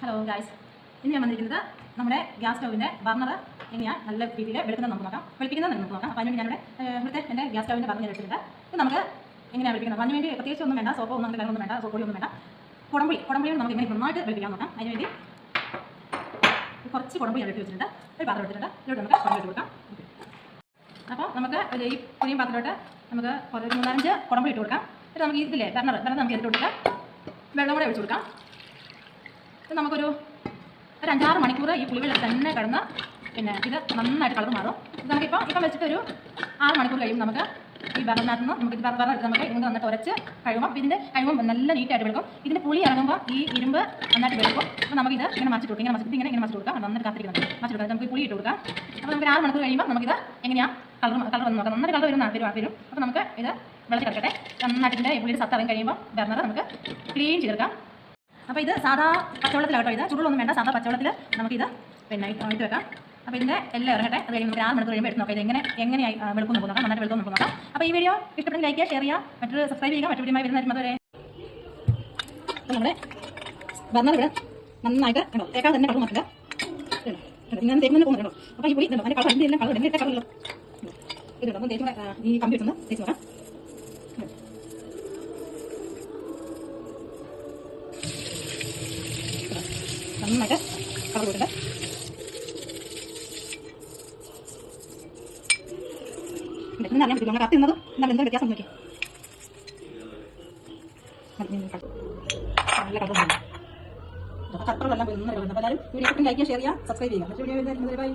Hello guys ഇന്ന് ഞാൻ വന്നിരിക്കുന്നത് നമ്മുടെ ഗ്യാസ് സ്റ്റൗവിന്റെ ബർണർ എങ്ങനെയാണ് നല്ല രീതിയിൽ വെളുക്കുന്നത് നമുക്ക് നോക്കാം. വെളുപ്പിക്കുന്നത് നമുക്ക് നോക്കാം. അപ്പോൾ അതിനുവേണ്ടി ഞാനിവിടെ ഇവിടുത്തെ എന്റെ ഗ്യാസ് സ്റ്റൗവിന്റെ ബർണർ എടുത്തിട്ടുണ്ട്. ഇത് നമുക്ക് എങ്ങനെയാണ് വെളുപ്പിക്കുന്നത്? അതിന് വേണ്ടി പ്രത്യേകിച്ച് ഒന്നും വേണ്ട സോപ്പോ ഒന്നും അങ്ങനെ ഒന്നും വേണ്ട സോപ്പ് ഒന്നും വേണ്ട. കുടംപുളി കുടംപുളി നമുക്ക് ഇങ്ങനെ നന്നായിട്ട് വെളുപ്പിക്കാൻ നോക്കാം. അതിന് വേണ്ടി കുറച്ച് കുടംപുളി എടുത്ത് വെച്ചിട്ടുണ്ട്. ഒരു പാത്രം എടുത്തിട്ടുണ്ട്. നമുക്ക് കുടം ഇട്ട് കൊടുക്കാം. അപ്പോൾ നമുക്ക് ഈ പുളിയും പാത്രത്തിലോട്ട് നമുക്ക് കുറേ മൂന്നാലഞ്ച് കുടംപുളി ഇട്ട് കൊടുക്കാം. എന്നിട്ട് നമുക്ക് ഇതില്ലേ ബർണർ ബർണർ നമുക്ക് എടുത്ത് കൊടുക്കാം വെള്ളം കൂടെ ഒഴിച്ച് കൊടുക്കാം. ഇത് നമുക്കൊരു ഒരു അഞ്ചാറ് മണിക്കൂർ ഈ പുളിവെള്ളം തന്നെ കിടന്ന് പിന്നെ ഇത് നന്നായിട്ട് കളർ മാറും. ഇത് നമുക്കിപ്പോൾ ഇപ്പം വെച്ചിട്ട് ഒരു ആറ് മണിക്കൂർ കഴിയുമ്പോൾ നമുക്ക് ഈ ബർണറിനകത്ത് നിന്ന് നമുക്ക് ഇത് എടുത്ത് നമുക്ക് ഇതിന് നന്നായിട്ട് ഉരച്ച് കഴിയുമ്പോൾ ഇതിന്റെ കഴിയുമ്പോൾ നല്ല നീറ്റായിട്ട് വെളുക്കും. ഇതിന്റെ പുളി ഇറങ്ങുമ്പോൾ ഈ ഇരുമ്പ് നന്നായിട്ട് വെളുക്കും. അപ്പോൾ നമുക്ക് ഇത് ഇങ്ങനെ മറിച്ചിട്ട് കൊടുക്കും. ഇങ്ങനെ മച്ചിട്ട് ഇങ്ങനെ ഇങ്ങനെ മച്ചിട്ട് കൊടുക്കാം. നന്നായിട്ട് കാത്തിരിക്കുന്നത് മച്ചിട്ട് കൊടുക്കാം. നമുക്ക് പുളി ഇട്ട് കൊടുക്കാം. അപ്പോൾ നമുക്ക് ആറ് മണിക്കൂർ കഴിയുമ്പോൾ നമുക്കിത് എങ്ങനെയാണ് കളർ കളർ വന്ന് നോക്കാം. നന്നായിട്ട് കളർ വരുന്ന വരും വരും. അപ്പോൾ നമുക്ക് ഇത് വെള്ളത്തിൽ കിടക്കട്ടെ നന്നായിട്ട് ഇതിന്റെ പുളിയുടെ സത്ത് ഇറങ്ങി കഴിയുമ്പോൾ ബർണർ നമുക്ക് ക്ലീൻ ചെയ്തെടുക്കാം. അപ്പോൾ ഇത് സാധാ പച്ചവെള്ളത്തിലാട്ടോ ഇത്. ചൂടുള്ളൊന്നും വേണ്ട. സാധാ പച്ചവെള്ളത്തിൽ നമുക്കിത് പിന്നെ ഇട്ട് വെക്കാം. അപ്പോൾ ഇതിന്റെ എല്ലാം ഇറങ്ങട്ടെ. അത് കഴിയുമ്പോൾ ആറ് മണിക്കൂർ കഴിയുമ്പോൾ എടുത്ത് നോക്കാം. ഇത് എങ്ങനെ എങ്ങനെയായി വെളുക്കുന്നു നോക്കാം. നന്നായിട്ട് വെളുക്കും നമുക്ക് നോക്കാം. അപ്പോൾ ഈ വീഡിയോ ഇഷ്ടപ്പെട്ടെങ്കിൽ ലൈക്ക് ചെയ്യുക ഷെയർ ചെയ്യുക. മറ്റൊരു സബ്സ്ക്രൈബ് ചെയ്യുക. മറ്റു വീഡിയോ വരുന്ന അതുവരെ. അപ്പോൾ നമ്മുടെ ബർണർ ഇവിടെ നന്നായിട്ട് കണ്ടോ? തേക്കാതെ തന്നെ കളർ? കണ്ടോ? ഇങ്ങനെ തേക്കുന്ന പോകുന്നുണ്ടോ അപ്പോൾ ഈ പുളി അതിന്റെ കളർ അതിന്റെ എല്ലാം കളർ ഇങ്ങനെ കളറല്ലോ ഇത് കേട്ടോ തേച്ച് ഈ കമ്പി വെച്ചൊന്ന് തേച്ച് നോക്കാം. നന്നായിട്ട് കളർ കൊടുക്കട്ടെ ഇതൊന്നും അറിയാൻ വ്യത്യാസം നോക്കി. ലൈക്ക് ചെയ്യുക ഷെയർ ചെയ്യുക സബ്സ്ക്രൈബ് ചെയ്യുക. ബൈ